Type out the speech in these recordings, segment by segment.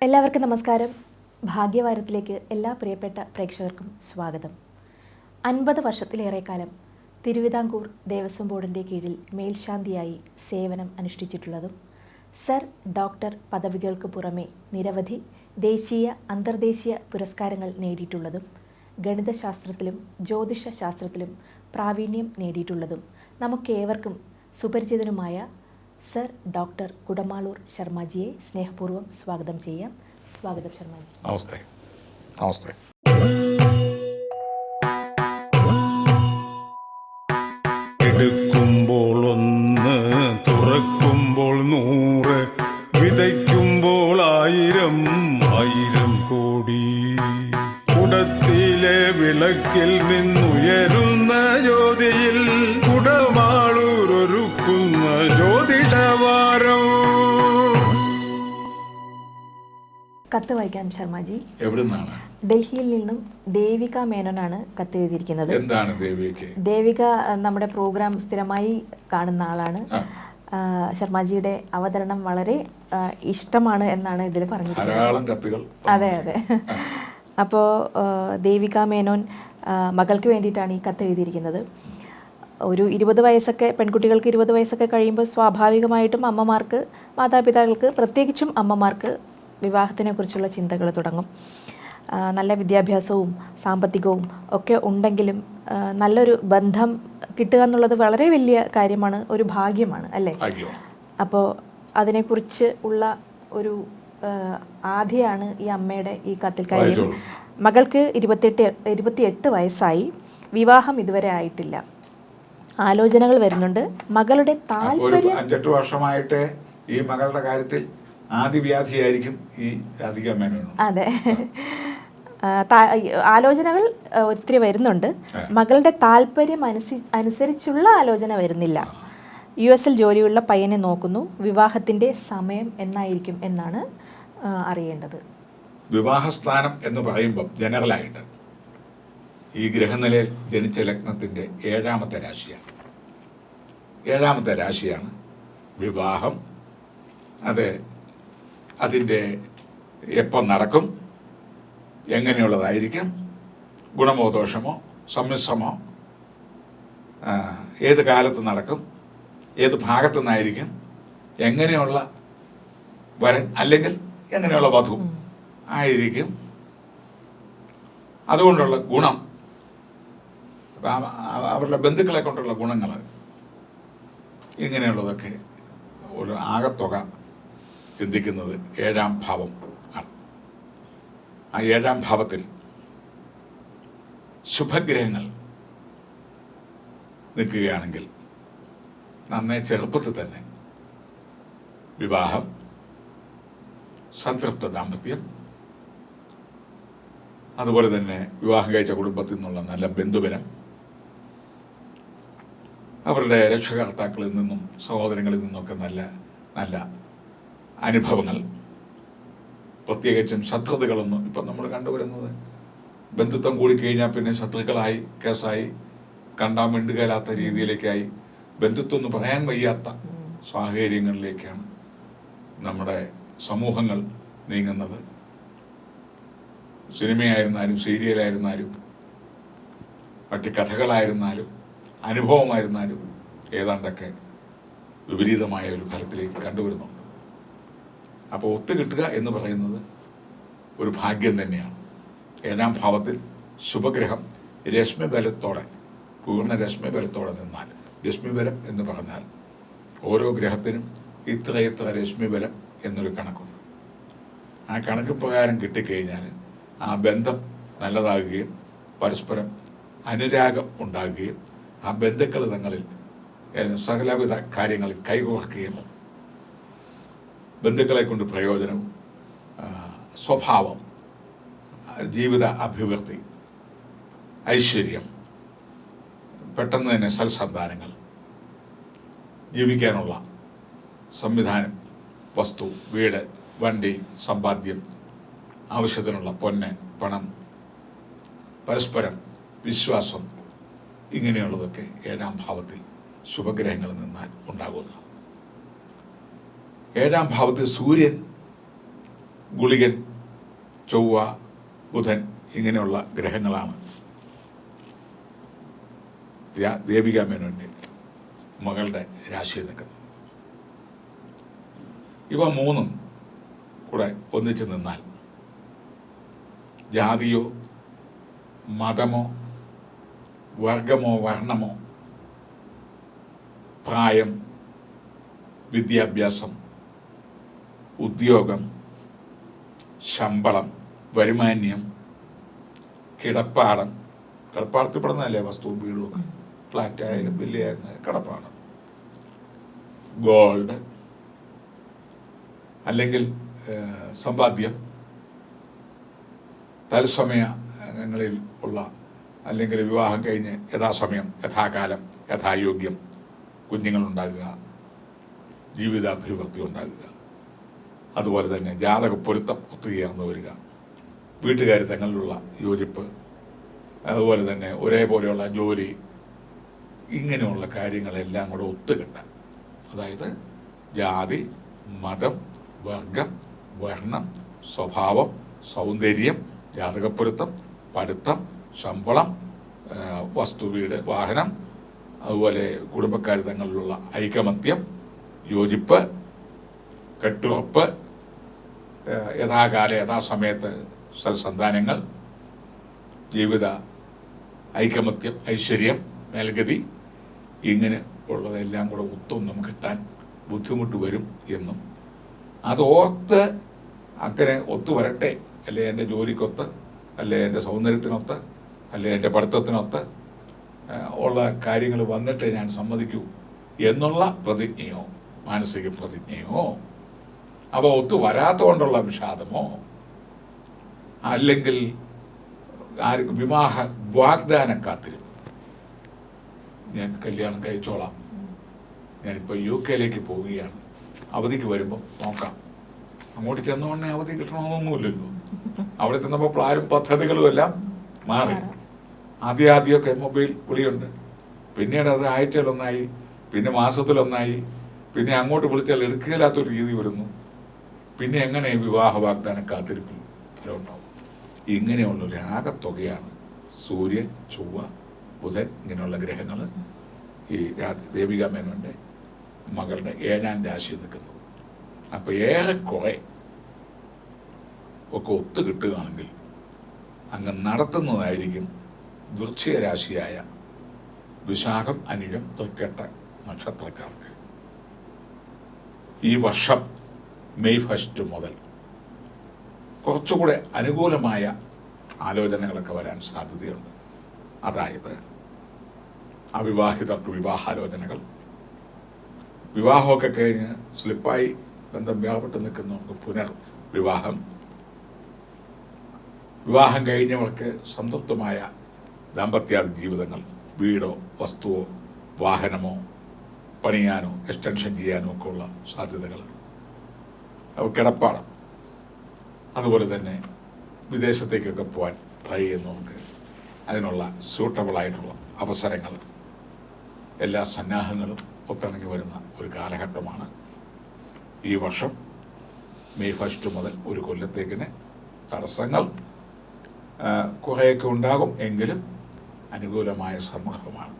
എല്ലാവർക്കും നമസ്കാരം. ഭാഗ്യവാരത്തിലേക്ക് എല്ലാ പ്രിയപ്പെട്ട പ്രേക്ഷകർക്കും സ്വാഗതം. അൻപത് വർഷത്തിലേറെ കാലം തിരുവിതാംകൂർ ദേവസ്വം ബോർഡിന്റെ കീഴിൽ മേൽശാന്തിയായി സേവനം അനുഷ്ഠിച്ചിട്ടുള്ളതും സർ ഡോക്ടർ പദവികൾക്ക് പുറമെ നിരവധി ദേശീയ അന്തർദേശീയ പുരസ്കാരങ്ങൾ നേടിയിട്ടുള്ളതും ഗണിതശാസ്ത്രത്തിലും ജ്യോതിഷ ശാസ്ത്രത്തിലും പ്രാവീണ്യം നേടിയിട്ടുള്ളതും നമുക്കേവർക്കും സുപരിചിതനുമായ സർ ഡോക്ടർ കുടമാളൂർ ശർമ്മജിയെ സ്നേഹപൂർവം സ്വാഗതം ചെയ്യാം. സ്വാഗതം ശർമ്മജി നമസ്തേ. നമസ്തേ. എടുക്കുമ്പോൾ ഒന്ന് തുറക്കുമ്പോൾ നൂറ് വിതയ്ക്കുമ്പോൾ ആയിരം ആയിരം കോടി. കുടത്തിലെ വിളക്കിൽ നിന്നുയരുന്ന ജ്യോതിയിൽ കത്ത് വായിക്കാം ശർമ്മജി എവിടുന്നാണ്? ഡൽഹിയിൽ നിന്നും ദേവിക മേനോനാണ് കത്ത് എഴുതിയിരിക്കുന്നത് എന്താണ് ദേവിക ദേവിക നമ്മുടെ പ്രോഗ്രാം സ്ഥിരമായി കാണുന്ന ആളാണ്. ആ, അവതരണം വളരെ ഇഷ്ടമാണ് എന്നാണ് ഇതിൽ പറഞ്ഞിരിക്കുന്നത്. അതെ അതെ. അപ്പോൾ ദേവിക മേനോൻ മകൾക്ക് വേണ്ടിയിട്ടാണ് ഈ കത്ത് എഴുതിയിരിക്കുന്നത്. ഒരു ഇരുപത് വയസ്സൊക്കെ പെൺകുട്ടികൾക്ക് ഇരുപത് വയസ്സൊക്കെ കഴിയുമ്പോൾ സ്വാഭാവികമായിട്ടും അമ്മമാർക്ക് മാതാപിതാക്കൾക്ക് പ്രത്യേകിച്ചും അമ്മമാർക്ക് വിവാഹത്തിനെക്കുറിച്ചുള്ള ചിന്തകൾ തുടങ്ങും. നല്ല വിദ്യാഭ്യാസവും സാമ്പത്തികവും ഒക്കെ ഉണ്ടെങ്കിലും നല്ലൊരു ബന്ധം കിട്ടുക എന്നുള്ളത് വളരെ വലിയ കാര്യമാണ് ഒരു ഭാഗ്യമാണ് അല്ലേ? അപ്പോൾ അതിനെക്കുറിച്ച് ഉള്ള ഒരു ആദ്യമാണ് ആധിയാണ് ഈ അമ്മയുടെ ഈ കത്തിൽ കാര്യം മകൾക്ക് ഇരുപത്തെട്ട് ഇരുപത്തിയെട്ട് വയസ്സായി. വിവാഹം ഇതുവരെ ആയിട്ടില്ല. ആലോചനകൾ വരുന്നുണ്ട്. മകളുടെ താല്പര്യം അഞ്ചെട്ട് വർഷമായിട്ട് ഈ മകളുടെ കാര്യത്തിൽ ആദിവ്യാധിയായിരിക്കും ഈ രാധിക മേനോനും അതെ. ആലോചനകൾ ഒത്തിരി വരുന്നുണ്ട്. മകളുടെ താല്പര്യം അനുസരി അനുസരിച്ചുള്ള ആലോചന വരുന്നില്ല. യു എസിൽ ജോലിയുള്ള പയ്യനെ നോക്കുന്നു. വിവാഹത്തിന്റെ സമയം എന്നായിരിക്കും എന്നാണ് അറിയേണ്ടത് അറിയേണ്ടത്. വിവാഹസ്ഥാനം എന്ന് പറയുമ്പം ജനറലായിട്ട് ഈ ഗ്രഹനിലയിൽ ജനിച്ച ലഗ്നത്തിന്റെ ഏഴാമത്തെ രാശിയാണ്. ഏഴാമത്തെ രാശിയാണ് വിവാഹം. അത് അതിന്റെ എപ്പം നടക്കും എങ്ങനെയുള്ളതായിരിക്കും ഗുണമോ ദോഷമോ സമ്മിശ്രമോ ഏത് കാലത്ത് നടക്കും ഏത് ഭാഗത്തു നിന്നായിരിക്കും എങ്ങനെയുള്ള വരൻ അല്ലെങ്കിൽ എങ്ങനെയുള്ള വധു ആയിരിക്കും. അതുകൊണ്ടുള്ള ഗുണം അവരുടെ ബന്ധുക്കളെ കൊണ്ടുള്ള ഗുണങ്ങൾ ഇങ്ങനെയുള്ളതൊക്കെ ഒരു ആകത്തുക ചിന്തിക്കുന്നത് ഏഴാം ഭാവം ആണ്. ആ ഏഴാം ഭാവത്തിൽ ശുഭഗ്രഹങ്ങൾ നിൽക്കുകയാണെങ്കിൽ നന്നേ ചെറുപ്പത്തിൽ തന്നെ വിവാഹം സംതൃപ്ത ദാമ്പത്യം അതുപോലെ തന്നെ വിവാഹം കഴിച്ച കുടുംബത്തിൽ നിന്നുള്ള നല്ല ബന്ധുബലം അവരുടെ രക്ഷകർത്താക്കളിൽ നിന്നും സഹോദരങ്ങളിൽ നിന്നൊക്കെ നല്ല നല്ല അനുഭവങ്ങൾ. പ്രത്യേകിച്ചും ശത്രുതകളൊന്നും ഇപ്പം നമ്മൾ കണ്ടുവരുന്നത്. ബന്ധുത്വം കൂടി കഴിഞ്ഞാൽ പിന്നെ ശത്രുക്കളായി കേസായി കണ്ടാൽ മിണ്ടുകയില്ലാത്ത രീതിയിലേക്കായി. ബന്ധുത്വം എന്ന് പറയാൻ വയ്യാത്ത സാഹചര്യങ്ങളിലേക്കാണ് നമ്മുടെ സമൂഹങ്ങൾ നീങ്ങുന്നത്. സിനിമയായിരുന്നാലും സീരിയലായിരുന്നാലും മറ്റ് കഥകളായിരുന്നാലും അനുഭവമായിരുന്നാലും ഏതാണ്ടൊക്കെ വിപരീതമായ ഒരു ഫലത്തിലേക്ക് കണ്ടുവരുന്നുണ്ട്. അപ്പോൾ ഒത്തു കിട്ടുക എന്ന് പറയുന്നത് ഒരു ഭാഗ്യം തന്നെയാണ്. ഏഴാം ഭാവത്തിൽ ശുഭഗ്രഹം രശ്മിബലത്തോടെ പൂർണ രശ്മിബലത്തോടെ നിന്നാൽ രശ്മിബലം എന്ന് പറഞ്ഞാൽ ഓരോ ഗ്രഹത്തിനും ഇത്ര ഇത്ര രശ്മിബലം എന്നൊരു കണക്കുണ്ട്. ആ കണക്ക് പ്രകാരം കിട്ടിക്കഴിഞ്ഞാൽ ആ ബന്ധം നല്ലതാകുകയും പരസ്പരം അനുരാഗം ഉണ്ടാകുകയും ആ ബന്ധുക്കൾ തങ്ങളിൽ സകലവിധ കാര്യങ്ങളിൽ കൈകോർക്കുകയും ബന്ധുക്കളെ കൊണ്ട് പ്രയോജനം സ്വഭാവം ജീവിത അഭിവൃദ്ധി ഐശ്വര്യം പെട്ടെന്ന് തന്നെ സൽസന്താനങ്ങൾ ജീവിക്കാനുള്ള സംവിധാനം വസ്തു വീട് വണ്ടി സമ്പാദ്യം ആവശ്യത്തിനുള്ള പൊന്ന് പണം പരസ്പരം വിശ്വാസം ഇങ്ങനെയുള്ളതൊക്കെ ഏഴാം ഭാവത്തിൽ ശുഭഗ്രഹങ്ങളിൽ നിന്നാൽ ഉണ്ടാകുന്നത് ഏഴാം ഭാവത്തിൽ സൂര്യൻ ഗുളികൻ ചൊവ്വ ബുധൻ ഇങ്ങനെയുള്ള ഗ്രഹങ്ങളാണ്. ദേവിക മേനോന്റെ മകളുടെ രാശിയിൽ നിൽക്കുന്നത്. ഇവ മൂന്നും കൂടെ ഒന്നിച്ച് നിന്നാൽ ജാതിയോ മതമോ വർഗമോ വർണമോ പ്രായം വിദ്യാഭ്യാസം ഉദ്യോഗം ശമ്പളം വരുമാന്യം കിടപ്പാടം. കിടപ്പാടത്തിൽ പെടുന്നതല്ലേ വസ്തുവും വീടും ഒക്കെ ഫ്ലാറ്റ് ആയാലും വലിയായിരുന്നാലും കിടപ്പാടം. ഗോൾഡ് അല്ലെങ്കിൽ സമ്പാദ്യം. തത്സമയങ്ങളിൽ ഉള്ള അല്ലെങ്കിൽ വിവാഹം കഴിഞ്ഞ് യഥാസമയം യഥാകാലം യഥായോഗ്യം കുഞ്ഞുങ്ങളുണ്ടാകുക ജീവിതാഭിവൃദ്ധി ഉണ്ടാകുക. അതുപോലെ തന്നെ ജാതക പൊരുത്തം ഒത്തുകയാണെന്ന് വരിക. വീട്ടുകാർ തങ്ങളിലുള്ള യോജിപ്പ് അതുപോലെ തന്നെ ഒരേപോലെയുള്ള ജോലി ഇങ്ങനെയുള്ള കാര്യങ്ങളെല്ലാം കൂടെ ഒത്തുകിട്ടാൻ. അതായത് ജാതി മതം വർഗം വർണം സ്വഭാവം സൗന്ദര്യം ജാതകപ്പൊരുത്തം പഠിത്തം ശമ്പളം വസ്തു വീട് വാഹനം അതുപോലെ കുടുംബക്കാർ തങ്ങളിലുള്ള ഐകമത്യം യോജിപ്പ് കെട്ടുറപ്പ് യഥാകാല യഥാസമയത്ത് സൽസന്താനങ്ങൾ ജീവിത ഐകമത്യം ഐശ്വര്യം മേൽഗതി ഇങ്ങനെ ഉള്ളതെല്ലാം കൂടെ ഒത്തൊന്നും കിട്ടാൻ ബുദ്ധിമുട്ട് വരും എന്നും. അത് ഓർത്ത് അങ്ങനെ ഒത്തു വരട്ടെ. അല്ലെ എന്റെ ജോലിക്കൊത്ത് അല്ലെ എന്റെ സൗന്ദര്യത്തിനൊത്ത് അല്ലെ എന്റെ പഠിത്തത്തിനൊത്ത് ഉള്ള കാര്യങ്ങൾ വന്നിട്ടേ ഞാൻ സമ്മതിക്കൂ എന്നുള്ള പ്രതിജ്ഞയോ മാനസിക പ്രതിജ്ഞയോ അവ ഒത്തു വരാത്തതുകൊണ്ടുള്ള വിഷാദമോ? അല്ലെങ്കിൽ വിവാഹ വാഗ്ദാന കാത്തിരിപ്പ് ഞാൻ കല്യാണം കഴിച്ചോളാം. ഞാനിപ്പോൾ യു കെയിലേക്ക് പോവുകയാണ്. അവധിക്ക് വരുമ്പോൾ നോക്കാം. അങ്ങോട്ട് ചെന്നോടനെ അവധി കിട്ടണമെന്നൊന്നുമില്ലല്ലോ അവിടെ ചെന്നപ്പോൾ പ്ലാനും പദ്ധതികളും എല്ലാം മാറി. ആദ്യം ആദ്യമൊക്കെ മൊബൈൽ വിളിയുണ്ട്. പിന്നീട് അത് ആഴ്ചയിലൊന്നായി പിന്നെ മാസത്തിലൊന്നായി പിന്നെ അങ്ങോട്ട് വിളിച്ചാൽ എടുക്കുകയില്ലാത്തൊരു രീതി വരുന്നു. പിന്നെ എങ്ങനെ വിവാഹ വാഗ്ദാനം കാത്തിരിപ്പിൽ ഫലമുണ്ടാവും ഇങ്ങനെയുള്ളൊരു ആകത്തുകയാണ് സൂര്യൻ ചൊവ്വ ബുധൻ ഇങ്ങനെയുള്ള ഗ്രഹങ്ങൾ ഈ ദേവിക മേനോന്റെ മകളുടെ ഏഴാം രാശിയിൽ നിൽക്കുന്നത് അപ്പൊ ഏറെക്കുറെ ഒക്കെ ഒത്തു കിട്ടുകയാണെങ്കിൽ അങ്ങ് നടത്തുന്നതായിരിക്കും വൃക്ഷിക രാശിയായ വിശാഖം അനിഴം തൃക്കെട്ട നക്ഷത്രക്കാർക്ക്. ഈ വർഷം മെയ് ഫസ്റ്റ് മുതൽ കുറച്ചുകൂടെ അനുകൂലമായ ആലോചനകളൊക്കെ വരാൻ സാധ്യതയുണ്ട്. അതായത് അവിവാഹിതർക്ക് വിവാഹാലോചനകൾ. വിവാഹമൊക്കെ കഴിഞ്ഞ് സ്ലിപ്പായി ബന്ധം വ്യാപപ്പെട്ട് നിൽക്കുന്നവർക്ക് പുനർ വിവാഹം. വിവാഹം കഴിഞ്ഞവർക്ക് സംതൃപ്തമായ ദാമ്പത്യാദി ജീവിതങ്ങൾ വീടോ വസ്തുവോ വാഹനമോ പണിയാനോ എക്സ്റ്റൻഷൻ ചെയ്യാനോ ഒക്കെ ഉള്ള കിടപ്പാടം അതുപോലെ തന്നെ വിദേശത്തേക്കൊക്കെ പോകാൻ ട്രൈ നമുക്ക്. അതിനുള്ള സൂട്ടബിൾ ആയിട്ടുള്ള അവസരങ്ങൾ എല്ലാ സന്നാഹങ്ങളും ഒത്തിണങ്ങി വരുന്ന ഒരു കാലഘട്ടമാണ് ഈ വർഷം. മെയ് ഫസ്റ്റ് മുതൽ ഒരു കൊല്ലത്തേക്കിന് തടസ്സങ്ങൾ കുറേയൊക്കെ ഉണ്ടാകും എങ്കിലും അനുകൂലമായ സമൂഹമാണ്.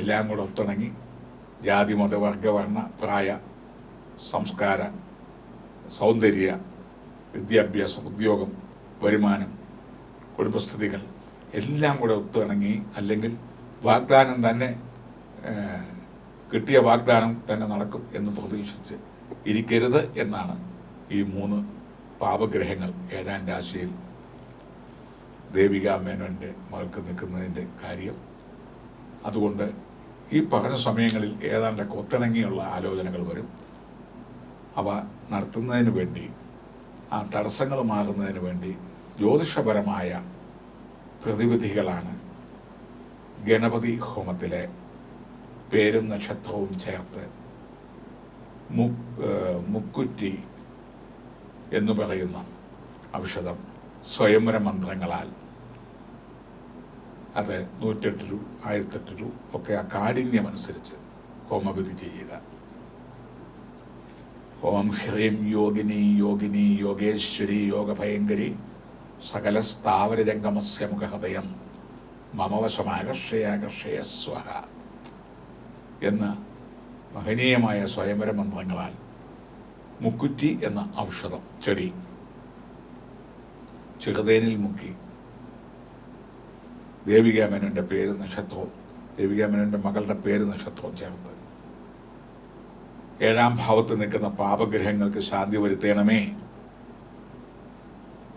എല്ലാം കൂടെ ഒത്തിണങ്ങി ജാതി മതവർഗ വർണ പ്രായ സംസ്കാര സൗന്ദര്യ വിദ്യാഭ്യാസം ഉദ്യോഗം വരുമാനം കുടുംബസ്ഥിതികൾ എല്ലാം കൂടെ ഒത്തിണങ്ങി അല്ലെങ്കിൽ വാഗ്ദാനം തന്നെ കിട്ടിയ വാഗ്ദാനം തന്നെ നടക്കും എന്ന് പ്രതീക്ഷിച്ച് ഇരിക്കരുത് എന്നാണ് ഈ മൂന്ന് പാപഗ്രഹങ്ങൾ ഏഴാം രാശിയിൽ ദേവിക മേനോന്റെ മകൾക്ക് നിൽക്കുന്നതിന്റെ കാര്യം. അതുകൊണ്ട് ഈ പറഞ്ഞ സമയങ്ങളിൽ ഏതാണ്ടൊക്കെ ഒത്തിണങ്ങിയുള്ള ആലോചനകൾ വരും. അവ നടത്തുന്നതിന് വേണ്ടി ആ തടസ്സങ്ങൾ മാറുന്നതിന് വേണ്ടി ജ്യോതിഷപരമായ പ്രതിവിധികളാണ് ഗണപതി ഹോമത്തിലെ പേരും നക്ഷത്രവും ചേർത്ത് മുക്കുറ്റി എന്ന് പറയുന്ന ഔഷധം സ്വയംവര മന്ത്രങ്ങളാൽ അത് നൂറ്റെട്ട് രൂപ ആയിരത്തെട്ട് രൂപ ഒക്കെ ആ കാഠിന്യമനുസരിച്ച് ഹോമവിധി ചെയ്യുക. ഓം ഹ്രീം യോഗിനി യോഗിനി യോഗേശ്വരി യോഗഭയങ്കരി സകല സ്ഥാവരജംഗമസ്യ മുഖഹൃദയം. മമവശമാകർഷയാകർഷയ സ്വഹ. എന്ന മഹനീയമായ സ്വയംവര മന്ത്രങ്ങളാൽ മുക്കുറ്റി എന്ന ഔഷധം ചെടി ചെറുതേനിൽ മുക്കി. ദേവികാമേനന്റെ പേര് നക്ഷത്രവും ദേവികാമേനന്റെ മകളുടെ പേര് നക്ഷത്രവും ചേർത്ത് ഏഴാം ഭാവത്ത് നിൽക്കുന്ന പാപഗ്രഹങ്ങൾക്ക് ശാന്തി വരുത്തേണമേ.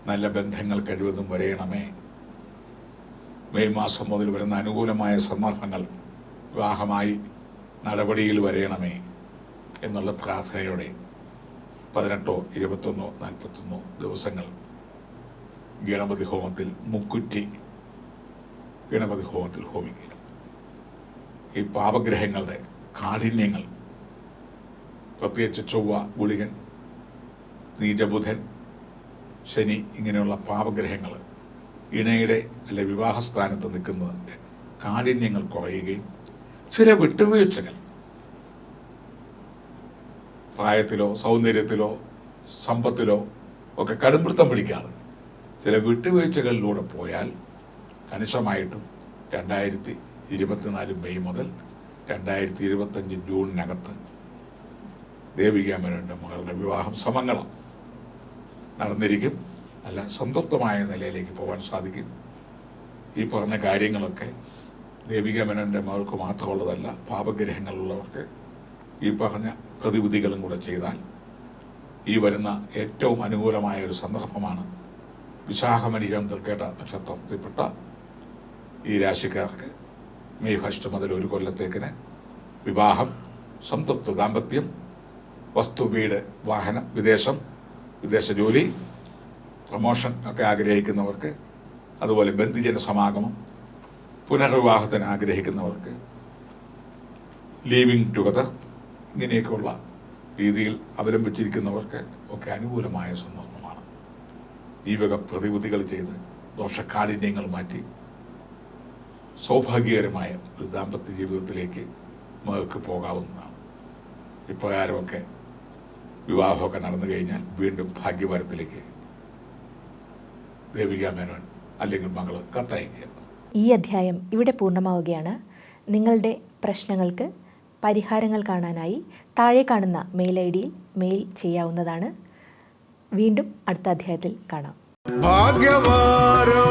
നല്ല ബന്ധങ്ങൾ കഴിവതും വരയണമേ. മെയ് മാസം മുതൽ വരുന്ന അനുകൂലമായ സന്ദർഭങ്ങൾ വിവാഹമായി നടപടിയിൽ വരയണമേ എന്നുള്ള പ്രാർത്ഥനയോടെ പതിനെട്ടോ ഇരുപത്തൊന്നോ നാൽപ്പത്തൊന്നോ ദിവസങ്ങൾ ഗണപതി ഹോമത്തിൽ മുക്കുറ്റി ഗണപതി ഹോമത്തിൽ ഹോമിക്കുക. ഈ പാപഗ്രഹങ്ങളുടെ കാഠിന്യങ്ങൾ പ്രത്യേകിച്ച് ചൊവ്വ ഗുളികൻ നീചബുധൻ ശനി ഇങ്ങനെയുള്ള പാപഗ്രഹങ്ങൾ ഇണയുടെ അല്ലെ വിവാഹസ്ഥാനത്ത് നിൽക്കുന്നതിന്റെ കാഠിന്യങ്ങൾ കുറയുകയും ചില വിട്ടുവീഴ്ചകൾ. പ്രായത്തിലോ സൗന്ദര്യത്തിലോ സമ്പത്തിലോ ഒക്കെ കടുംപിടുത്തം പിടിക്കാറ് ചില വിട്ടുവീഴ്ചകളിലൂടെ പോയാൽ കണിശമായിട്ടും രണ്ടായിരത്തി ഇരുപത്തിനാല് മെയ് മുതൽ രണ്ടായിരത്തി ഇരുപത്തഞ്ച് ജൂണിനകത്ത് ദേവികാമനുണ്ട് മകളുടെ വിവാഹം സമങ്ങളം നടന്നിരിക്കും. നല്ല സംതൃപ്തമായ നിലയിലേക്ക് പോകാൻ സാധിക്കും. ഈ പറഞ്ഞ കാര്യങ്ങളൊക്കെ ദേവികാമനന്റെ മകൾക്ക് മാത്രമുള്ളതല്ല പാപഗ്രഹങ്ങളുള്ളവർക്ക് ഈ പറഞ്ഞ പ്രതിവിധികളും കൂടെ ചെയ്താൽ ഈ വരുന്ന ഏറ്റവും അനുകൂലമായ ഒരു സന്ദർഭമാണ്. വിശാഖമനിരം തൃക്കേട്ട നക്ഷത്രത്തിൽപ്പെട്ട ഈ രാശിക്കാർക്ക് മെയ് ഫസ്റ്റ് മുതൽ ഒരു കൊല്ലത്തേക്കിന് വിവാഹം സംതൃപ്ത ദാമ്പത്യം വസ്തു വീട് വാഹനം വിദേശം വിദേശ ജോലി പ്രമോഷൻ ഒക്കെ ആഗ്രഹിക്കുന്നവർക്ക് അതുപോലെ ബന്ധുജന സമാഗമം പുനർവിവാഹത്തിന് ആഗ്രഹിക്കുന്നവർക്ക് ലീവിങ് ടുഗദർ ഇങ്ങനെയൊക്കെയുള്ള രീതിയിൽ അവലംബിച്ചിരിക്കുന്നവർക്ക് ഒക്കെ അനുകൂലമായ സന്ദർഭമാണ്. ഈ വക പ്രതിവിധികൾ ചെയ്ത് ദോഷക്കാഠിന്യങ്ങൾ മാറ്റി സൗഭാഗ്യകരമായ ഒരു ദാമ്പത്യ ജീവിതത്തിലേക്ക് നമുക്ക് പോകാവുന്നതാണ്. ഇപ്രകാരമൊക്കെ വിവാഹമൊക്കെ നടന്നു കഴിഞ്ഞാൽ വീണ്ടും ഭാഗ്യവരത്തിലേക്ക് ദേവിക മേനോൻ അല്ലെങ്കിൽ മകൾ കത്തയക്കുക. ഈ അധ്യായം ഇവിടെ പൂർണമാവുകയാണ്. നിങ്ങളുടെ പ്രശ്നങ്ങൾക്ക് പരിഹാരങ്ങൾ കാണാനായി താഴെ കാണുന്ന മെയിൽ ഐ ഡിയിൽ മെയിൽ ചെയ്യാവുന്നതാണ്. വീണ്ടും അടുത്ത അധ്യായത്തിൽ കാണാം. ഭാഗ്യവാരോ.